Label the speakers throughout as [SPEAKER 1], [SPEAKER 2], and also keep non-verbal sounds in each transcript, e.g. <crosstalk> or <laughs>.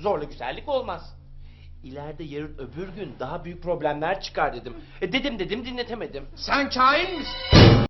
[SPEAKER 1] Zorla güzellik olmaz. İleride yarın öbür gün daha büyük problemler çıkar dedim. E dedim dedim dinletemedim.
[SPEAKER 2] Sen kain misin?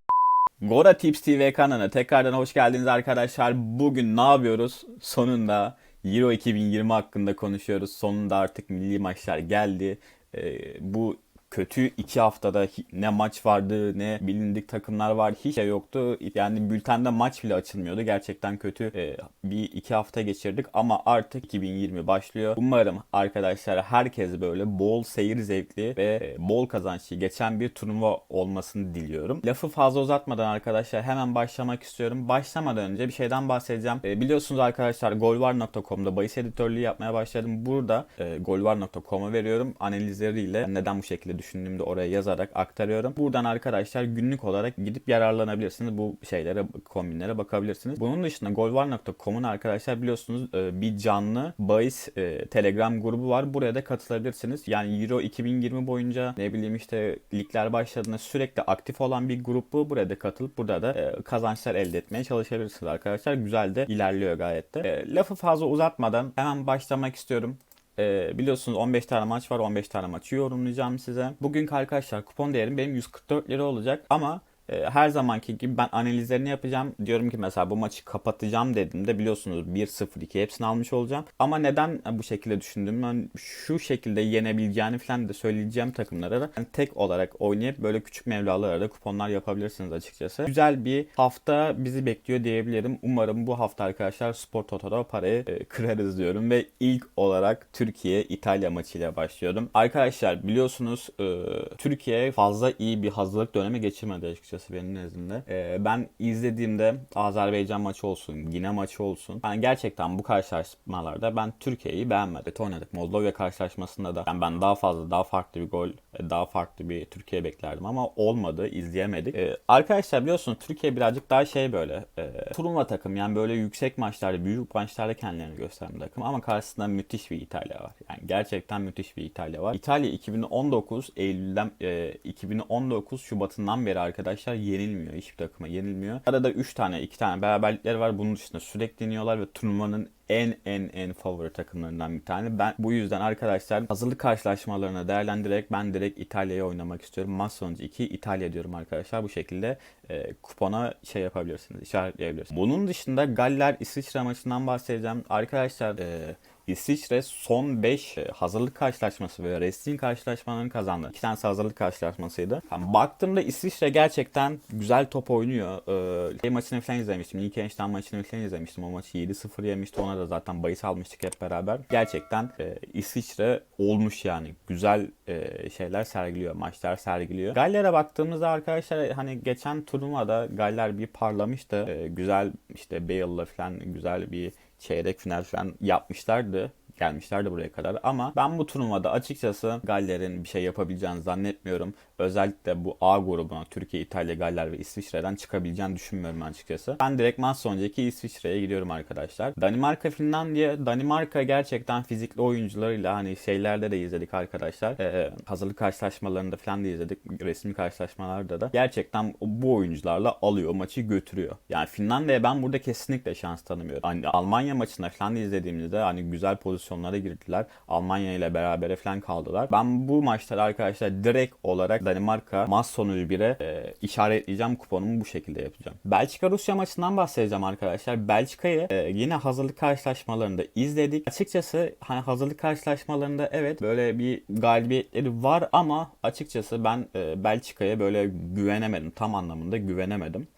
[SPEAKER 3] Gora Tips TV kanalına tekrardan hoş geldiniz arkadaşlar. Bugün ne yapıyoruz? Sonunda Euro 2020 hakkında konuşuyoruz. Sonunda artık milli maçlar geldi. Ee, bu kötü iki haftada ne maç vardı ne bilindik takımlar var hiç şey yoktu. Yani bültende maç bile açılmıyordu. Gerçekten kötü e, bir iki hafta geçirdik ama artık 2020 başlıyor. Umarım arkadaşlar herkes böyle bol seyir zevkli ve e, bol kazançlı geçen bir turnuva olmasını diliyorum. Lafı fazla uzatmadan arkadaşlar hemen başlamak istiyorum. Başlamadan önce bir şeyden bahsedeceğim. E, biliyorsunuz arkadaşlar golvar.com'da bahis editörlüğü yapmaya başladım. Burada e, golvar.com'a veriyorum. Analizleriyle neden bu şekilde düşündüğümde oraya yazarak aktarıyorum. Buradan arkadaşlar günlük olarak gidip yararlanabilirsiniz. Bu şeylere, kombinlere bakabilirsiniz. Bunun dışında golvar.com'un arkadaşlar biliyorsunuz e, bir canlı bahis e, Telegram grubu var. Buraya da katılabilirsiniz. Yani Euro 2020 boyunca ne bileyim işte ligler başladığında sürekli aktif olan bir grup bu. Buraya da katılıp burada da e, kazançlar elde etmeye çalışabilirsiniz arkadaşlar. Güzel de ilerliyor gayet de. Lafı fazla uzatmadan hemen başlamak istiyorum. Ee, biliyorsunuz 15 tane maç var. 15 tane maçı yorumlayacağım size. Bugünkü arkadaşlar kupon değerim benim 144 lira olacak ama e, her zamanki gibi ben analizlerini yapacağım. Diyorum ki mesela bu maçı kapatacağım dediğimde biliyorsunuz 1-0-2 hepsini almış olacağım. Ama neden bu şekilde düşündüm? Ben şu şekilde yenebileceğini falan da söyleyeceğim takımlara da yani tek olarak oynayıp böyle küçük mevlalara da kuponlar yapabilirsiniz açıkçası. Güzel bir hafta bizi bekliyor diyebilirim. Umarım bu hafta arkadaşlar Spor Toto'da parayı e, kırarız diyorum ve ilk olarak Türkiye İtalya maçıyla başlıyorum. Arkadaşlar biliyorsunuz e, Türkiye fazla iyi bir hazırlık dönemi geçirmedi açıkçası benim nezdimde. E, ben izlediğimde Azerbaycan maçı olsun, Gine maçı olsun. Ben gerçekten bu karşılaşmalarda ben Türkiye'yi beğenmedim. Oynadık. Moldova karşılaşmasında da yani ben daha fazla, daha farklı bir gol, e, daha farklı bir Türkiye beklerdim ama olmadı, izleyemedik. E, arkadaşlar biliyorsunuz Türkiye birazcık daha şey böyle e, turnuva takım yani böyle yüksek maçlarda, büyük maçlarda kendilerini gösteren takım ama karşısında müthiş bir İtalya var. Yani gerçekten müthiş bir İtalya var. İtalya 2019 Eylül'den e, 2019 Şubat'ından beri arkadaşlar yenilmiyor. Hiçbir takıma yenilmiyor. Arada 3 tane 2 tane beraberlikleri var. Bunun dışında sürekli yeniyorlar ve turnuvanın en en en favori takımlarından bir tane. Ben bu yüzden arkadaşlar hazırlık karşılaşmalarını değerlendirerek ben direkt İtalya'ya oynamak istiyorum. Maç sonucu 2 İtalya diyorum arkadaşlar. Bu şekilde e, kupona şey yapabilirsiniz, işaretleyebilirsiniz. Bunun dışında Galler İsviçre maçından bahsedeceğim. Arkadaşlar e, İsviçre son 5 hazırlık karşılaşması ve wrestling karşılaşmalarını kazandı. İki tanesi hazırlık karşılaşmasıydı. Yani baktığımda İsviçre gerçekten güzel top oynuyor. Ee, şey maçını falan izlemiştim. Liechtenstein maçını falan izlemiştim. O maçı 7-0 yemişti. Ona da zaten bahis almıştık hep beraber. Gerçekten e, İsviçre olmuş yani. Güzel e, şeyler sergiliyor. Maçlar sergiliyor. Galler'e baktığımızda arkadaşlar hani geçen turnuvada Galler bir parlamıştı. E, güzel işte Bale'la falan güzel bir çeyrek final falan yapmışlardı. Gelmişlerdi buraya kadar ama ben bu turnuvada açıkçası Galler'in bir şey yapabileceğini zannetmiyorum. Özellikle bu A grubuna Türkiye, İtalya, Galler ve İsviçre'den çıkabileceğini düşünmüyorum açıkçası. Ben direkt maç sonraki İsviçre'ye gidiyorum arkadaşlar. Danimarka, Finlandiya. Danimarka gerçekten fizikli oyuncularıyla hani şeylerde de izledik arkadaşlar. Ee, hazırlık karşılaşmalarında falan da izledik. Resmi karşılaşmalarda da. Gerçekten bu oyuncularla alıyor, maçı götürüyor. Yani Finlandiya ben burada kesinlikle şans tanımıyorum. Hani Almanya maçında falan izlediğimizde hani güzel pozisyonlara girdiler. Almanya ile beraber falan kaldılar. Ben bu maçları arkadaşlar direkt olarak Danimarka maç sonucu 1'e e, işaretleyeceğim. Kuponumu bu şekilde yapacağım. Belçika-Rusya maçından bahsedeceğim arkadaşlar. Belçika'yı e, yine hazırlık karşılaşmalarında izledik. Açıkçası hani hazırlık karşılaşmalarında evet böyle bir galibiyetleri var ama açıkçası ben e, Belçika'ya böyle güvenemedim. Tam anlamında güvenemedim.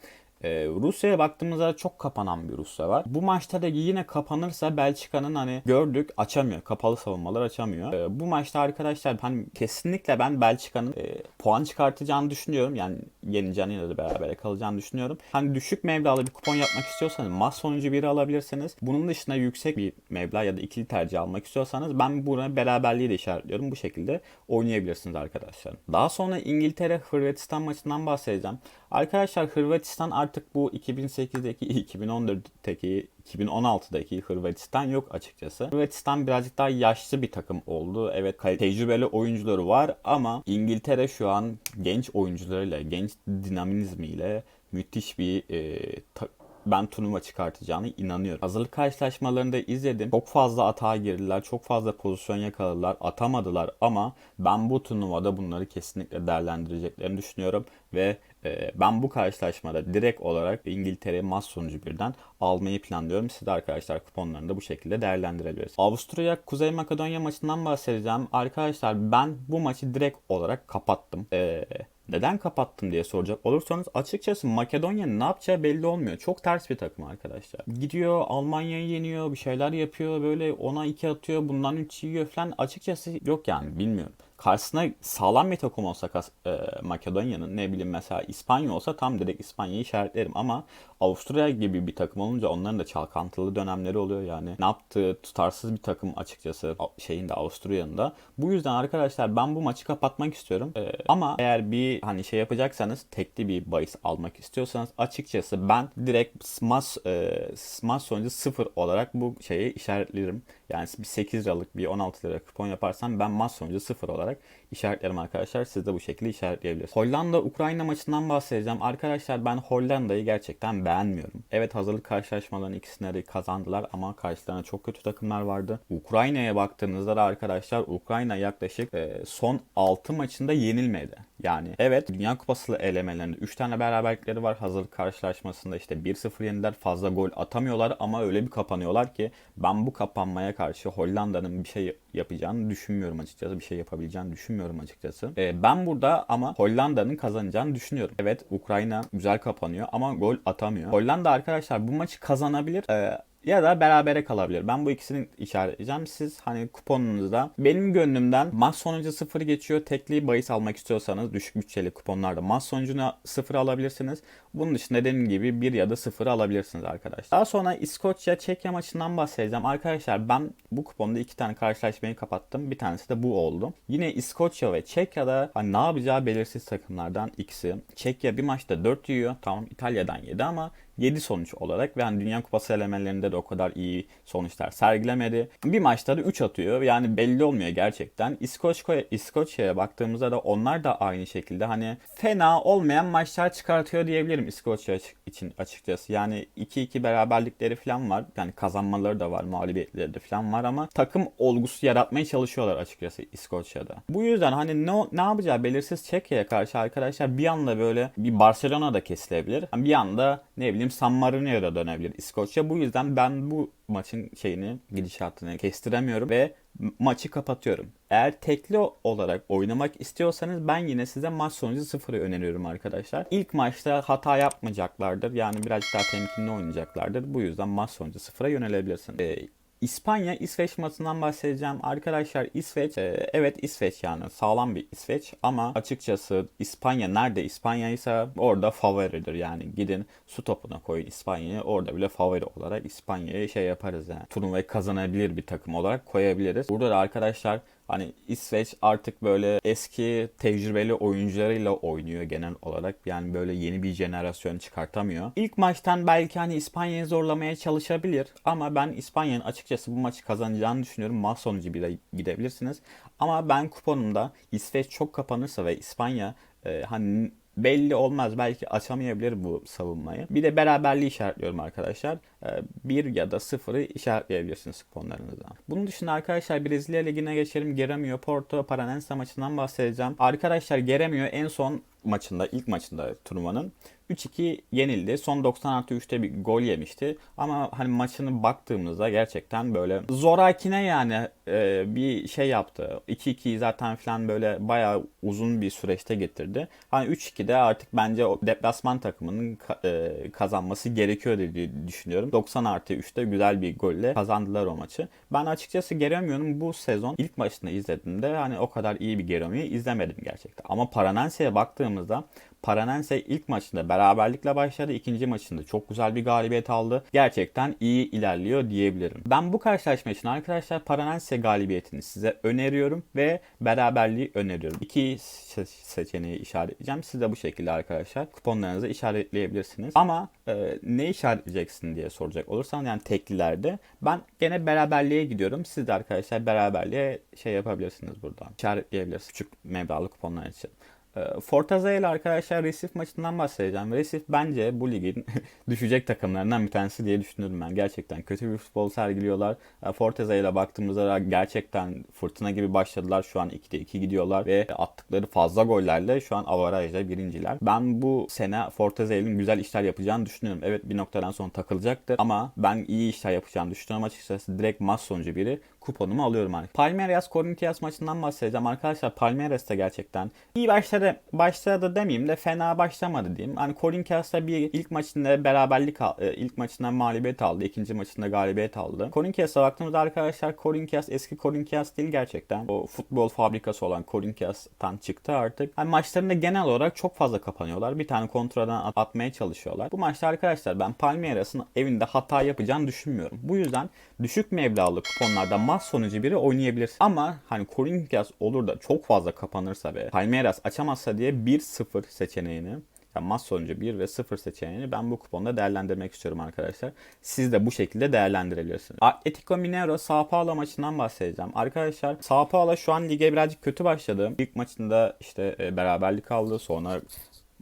[SPEAKER 3] Ee, Rusya'ya baktığımızda çok kapanan bir Rusya var. Bu maçta da yine kapanırsa Belçika'nın hani gördük açamıyor. Kapalı savunmalar açamıyor. Ee, bu maçta arkadaşlar hani kesinlikle ben Belçika'nın e, puan çıkartacağını düşünüyorum. Yani yeneceğini ya da beraber kalacağını düşünüyorum. Hani düşük mevlalı bir kupon yapmak istiyorsanız maç sonucu biri alabilirsiniz. Bunun dışında yüksek bir meblağ ya da ikili tercih almak istiyorsanız ben buna beraberliği de işaretliyorum. Bu şekilde oynayabilirsiniz arkadaşlar. Daha sonra İngiltere Hırvatistan maçından bahsedeceğim. Arkadaşlar Hırvatistan artık bu 2008'deki, 2014'teki, 2016'daki Hırvatistan yok açıkçası. Hırvatistan birazcık daha yaşlı bir takım oldu. Evet tecrübeli oyuncuları var ama İngiltere şu an genç oyuncularıyla, genç dinamizmiyle müthiş bir e, ta- ben turnuva çıkartacağını inanıyorum. Hazırlık karşılaşmalarında izledim. Çok fazla atağa girdiler. Çok fazla pozisyon yakaladılar. Atamadılar ama ben bu turnuvada bunları kesinlikle değerlendireceklerini düşünüyorum ve e, ben bu karşılaşmada direkt olarak İngiltere maç sonucu birden almayı planlıyorum. Siz de arkadaşlar kuponlarını da bu şekilde değerlendirebilirsiniz. Avusturya Kuzey Makedonya maçından bahsedeceğim. Arkadaşlar ben bu maçı direkt olarak kapattım. E, neden kapattım diye soracak olursanız açıkçası Makedonya'nın ne yapacağı belli olmuyor. Çok ters bir takım arkadaşlar. Gidiyor Almanya'yı yeniyor bir şeyler yapıyor böyle ona 2 atıyor bundan 3 yiyor falan açıkçası yok yani bilmiyorum. Karşısına sağlam bir takım olsa e, Makedonya'nın ne bileyim mesela İspanya olsa tam direkt İspanya'yı işaretlerim ama Avusturya gibi bir takım olunca onların da çalkantılı dönemleri oluyor yani. Ne yaptığı tutarsız bir takım açıkçası şeyin de Avusturya'nın da. Bu yüzden arkadaşlar ben bu maçı kapatmak istiyorum. E, ama eğer bir hani şey yapacaksanız tekli bir bahis almak istiyorsanız açıkçası ben direkt smash e, smash sonucu 0 olarak bu şeyi işaretlerim. Yani bir 8 liralık bir 16 lira kupon yaparsam ben maç sonucu 0 olarak işaretlerim arkadaşlar. Siz de bu şekilde işaretleyebilirsiniz. Hollanda-Ukrayna maçından bahsedeceğim. Arkadaşlar ben Hollanda'yı gerçekten beğenmiyorum. Evet hazırlık karşılaşmalarının ikisine de kazandılar ama karşılarına çok kötü takımlar vardı. Ukrayna'ya baktığınızda da arkadaşlar Ukrayna yaklaşık son 6 maçında yenilmedi. Yani evet Dünya Kupası elemelerinde 3 tane beraberlikleri var. Hazırlık karşılaşmasında işte 1-0 yendiler. Fazla gol atamıyorlar ama öyle bir kapanıyorlar ki ben bu kapanmaya karşı Hollanda'nın bir şey yapacağını düşünmüyorum açıkçası. Bir şey yapabileceğini düşünmüyorum açıkçası. Ee, ben burada ama Hollanda'nın kazanacağını düşünüyorum. Evet Ukrayna güzel kapanıyor ama gol atamıyor. Hollanda arkadaşlar bu maçı kazanabilir. Ee, ya da berabere kalabilir. Ben bu ikisini işaretleyeceğim. Siz hani kuponunuzda benim gönlümden maç sonucu sıfır geçiyor. Tekli bahis almak istiyorsanız düşük bütçeli kuponlarda maç sonucunu sıfır alabilirsiniz. Bunun dışında dediğim gibi bir ya da sıfır alabilirsiniz arkadaşlar. Daha sonra İskoçya Çekya maçından bahsedeceğim. Arkadaşlar ben bu kuponda iki tane karşılaşmayı kapattım. Bir tanesi de bu oldu. Yine İskoçya ve Çekya'da hani ne yapacağı belirsiz takımlardan ikisi. Çekya bir maçta 4 yiyor. Tamam İtalya'dan yedi ama 7 sonuç olarak ve hani Dünya Kupası elemelerinde de o kadar iyi sonuçlar sergilemedi. Bir maçta da 3 atıyor. Yani belli olmuyor gerçekten. İskoçya, İskoçya'ya baktığımızda da onlar da aynı şekilde hani fena olmayan maçlar çıkartıyor diyebilirim İskoçya için açıkçası. Yani 2-2 beraberlikleri falan var. Yani kazanmaları da var, mağlubiyetleri de falan var ama takım olgusu yaratmaya çalışıyorlar açıkçası İskoçya'da. Bu yüzden hani ne, ne yapacağı belirsiz Çekya'ya karşı arkadaşlar bir anda böyle bir Barcelona'da kesilebilir. Bir anda ne bileyim San Marino'ya da dönebilir İskoçya. Bu yüzden ben bu maçın şeyini gidişatını kestiremiyorum ve maçı kapatıyorum. Eğer tekli olarak oynamak istiyorsanız ben yine size maç sonucu sıfırı öneriyorum arkadaşlar. İlk maçta hata yapmayacaklardır. Yani birazcık daha temkinli oynayacaklardır. Bu yüzden maç sonucu sıfıra yönelebilirsiniz. Ee, İspanya İsveç maçından bahsedeceğim. Arkadaşlar İsveç e, evet İsveç yani sağlam bir İsveç ama açıkçası İspanya nerede İspanya ise orada favoridir yani gidin su topuna koyun İspanya'yı orada bile favori olarak İspanya'yı şey yaparız yani turnuvayı kazanabilir bir takım olarak koyabiliriz. Burada da arkadaşlar Hani İsveç artık böyle eski tecrübeli oyuncularıyla oynuyor genel olarak. Yani böyle yeni bir jenerasyon çıkartamıyor. İlk maçtan belki hani İspanya'yı zorlamaya çalışabilir. Ama ben İspanya'nın açıkçası bu maçı kazanacağını düşünüyorum. Maç sonucu bile gidebilirsiniz. Ama ben kuponumda İsveç çok kapanırsa ve İspanya e, hani belli olmaz. Belki açamayabilir bu savunmayı. Bir de beraberliği işaretliyorum arkadaşlar. Ee, bir ya da sıfırı işaretleyebilirsiniz kuponlarınızda. Bunun dışında arkadaşlar Brezilya Ligi'ne geçelim. Geremio Porto Paranense maçından bahsedeceğim. Arkadaşlar Geremio en son maçında, ilk maçında turnuvanın 3-2 yenildi. Son 90 artı 3'te bir gol yemişti. Ama hani maçını baktığımızda gerçekten böyle zorakine yani e, bir şey yaptı. 2-2'yi zaten falan böyle bayağı uzun bir süreçte getirdi. Hani 3-2'de artık bence o deplasman takımının ka- e, kazanması gerekiyor diye düşünüyorum. 90 artı 3'te güzel bir golle kazandılar o maçı. Ben açıkçası Geremio'nun bu sezon ilk maçını izlediğimde hani o kadar iyi bir Geremio'yu izlemedim gerçekten. Ama Paranense'ye baktığımızda Paranense ilk maçında beraberlikle başladı. ikinci maçında çok güzel bir galibiyet aldı. Gerçekten iyi ilerliyor diyebilirim. Ben bu karşılaşma için arkadaşlar Paranense galibiyetini size öneriyorum ve beraberliği öneriyorum. İki se- seçeneği işaretleyeceğim. Siz de bu şekilde arkadaşlar kuponlarınızı işaretleyebilirsiniz. Ama e, ne işaretleyeceksin diye soracak olursan yani teklilerde ben gene beraberliğe gidiyorum. Siz de arkadaşlar beraberliğe şey yapabilirsiniz buradan. İşaretleyebilirsiniz küçük meblağlı kuponlar için. Ee, Fortaleza ile arkadaşlar Recife maçından bahsedeceğim. Recife bence bu ligin <laughs> düşecek takımlarından bir tanesi diye düşünüyorum ben. Gerçekten kötü bir futbol sergiliyorlar. Ee, Fortaleza ile baktığımızda gerçekten fırtına gibi başladılar. Şu an 2'de 2 gidiyorlar ve attıkları fazla gollerle şu an avarajda birinciler. Ben bu sene Fortaleza'nın güzel işler yapacağını düşünüyorum. Evet bir noktadan sonra takılacaktır ama ben iyi işler yapacağını düşünüyorum açıkçası. Direkt maç sonucu biri kuponumu alıyorum hani. Palmeiras Corinthians maçından bahsedeceğim. Arkadaşlar Palmeiras da gerçekten iyi başladı. Başladı demeyeyim de fena başlamadı diyeyim. Hani Corinthians'ta bir ilk maçında beraberlik e, ilk maçında mağlubiyet aldı. ikinci maçında galibiyet aldı. Corinthians'a baktığımızda arkadaşlar Corinthians eski Corinthians değil gerçekten. O futbol fabrikası olan Corinthians'tan çıktı artık. Hani maçlarında genel olarak çok fazla kapanıyorlar. Bir tane kontradan at- atmaya çalışıyorlar. Bu maçta arkadaşlar ben Palmeiras'ın evinde hata yapacağını düşünmüyorum. Bu yüzden düşük meblağlı kuponlarda maç sonucu biri oynayabilirsin. Ama hani Corinthians olur da çok fazla kapanırsa ve Palmeiras açamazsa diye 1-0 seçeneğini yani maç sonucu 1 ve 0 seçeneğini ben bu kuponda değerlendirmek istiyorum arkadaşlar. Siz de bu şekilde değerlendirebilirsiniz. Atletico Mineiro Sao Paulo maçından bahsedeceğim. Arkadaşlar Sao Paulo şu an lige birazcık kötü başladı. İlk maçında işte e, beraberlik aldı. Sonra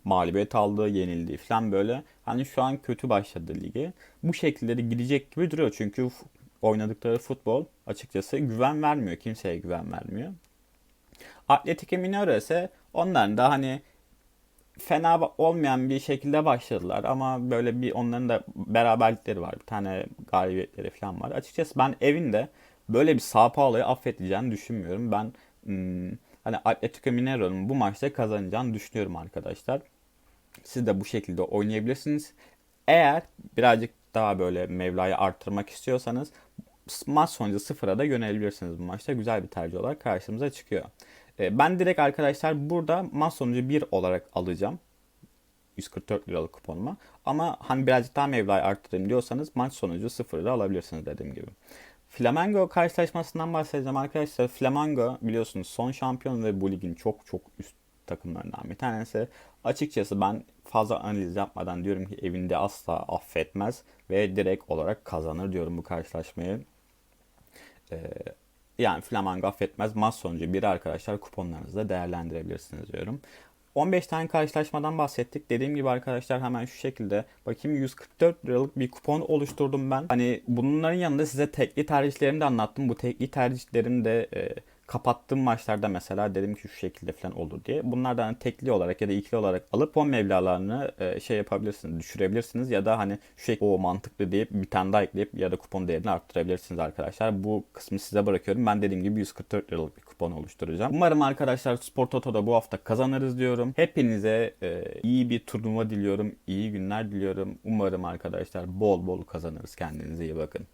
[SPEAKER 3] mağlubiyet aldı, yenildi falan böyle. Hani şu an kötü başladı ligi. Bu şekilde de gidecek gibi duruyor. Çünkü oynadıkları futbol açıkçası güven vermiyor. Kimseye güven vermiyor. Atletico Mineiro ise onların da hani fena olmayan bir şekilde başladılar ama böyle bir onların da beraberlikleri var. Bir tane galibiyetleri falan var. Açıkçası ben evinde böyle bir Sao Paulo'yu affedeceğini düşünmüyorum. Ben hmm, hani Atletico Mineiro'nun bu maçta kazanacağını düşünüyorum arkadaşlar. Siz de bu şekilde oynayabilirsiniz. Eğer birazcık daha böyle Mevla'yı arttırmak istiyorsanız maç sonucu sıfıra da yönelebilirsiniz bu maçta. Güzel bir tercih olarak karşımıza çıkıyor. Ee, Ben direkt arkadaşlar burada maç sonucu 1 olarak alacağım. 144 liralık kuponuma. Ama hani birazcık daha Mevla'yı arttırayım diyorsanız maç sonucu sıfırı da alabilirsiniz dediğim gibi. Flamengo karşılaşmasından bahsedeceğim arkadaşlar. Flamengo biliyorsunuz son şampiyon ve bu ligin çok çok üst takımlarından bir tanesi. Açıkçası ben fazla analiz yapmadan diyorum ki evinde asla affetmez ve direkt olarak kazanır diyorum bu karşılaşmayı. Ee, yani Flamengo affetmez. Maç sonucu bir arkadaşlar kuponlarınızda değerlendirebilirsiniz diyorum. 15 tane karşılaşmadan bahsettik. Dediğim gibi arkadaşlar hemen şu şekilde bakayım 144 liralık bir kupon oluşturdum ben. Hani bunların yanında size tekli tercihlerimi de anlattım. Bu tekli tercihlerim de e, kapattığım maçlarda mesela dedim ki şu şekilde falan olur diye. Bunlardan hani tekli olarak ya da ikili olarak alıp kupon meblalarını e, şey yapabilirsiniz, düşürebilirsiniz ya da hani şu şekilde o mantıklı deyip bir tane daha ekleyip ya da kupon değerini arttırabilirsiniz arkadaşlar. Bu kısmı size bırakıyorum. Ben dediğim gibi 144 liralık bir kupon oluşturacağım. Umarım arkadaşlar Spor Toto'da bu hafta kazanırız diyorum. Hepinize e, iyi bir turnuva diliyorum. iyi günler diliyorum. Umarım arkadaşlar bol bol kazanırız. Kendinize iyi bakın.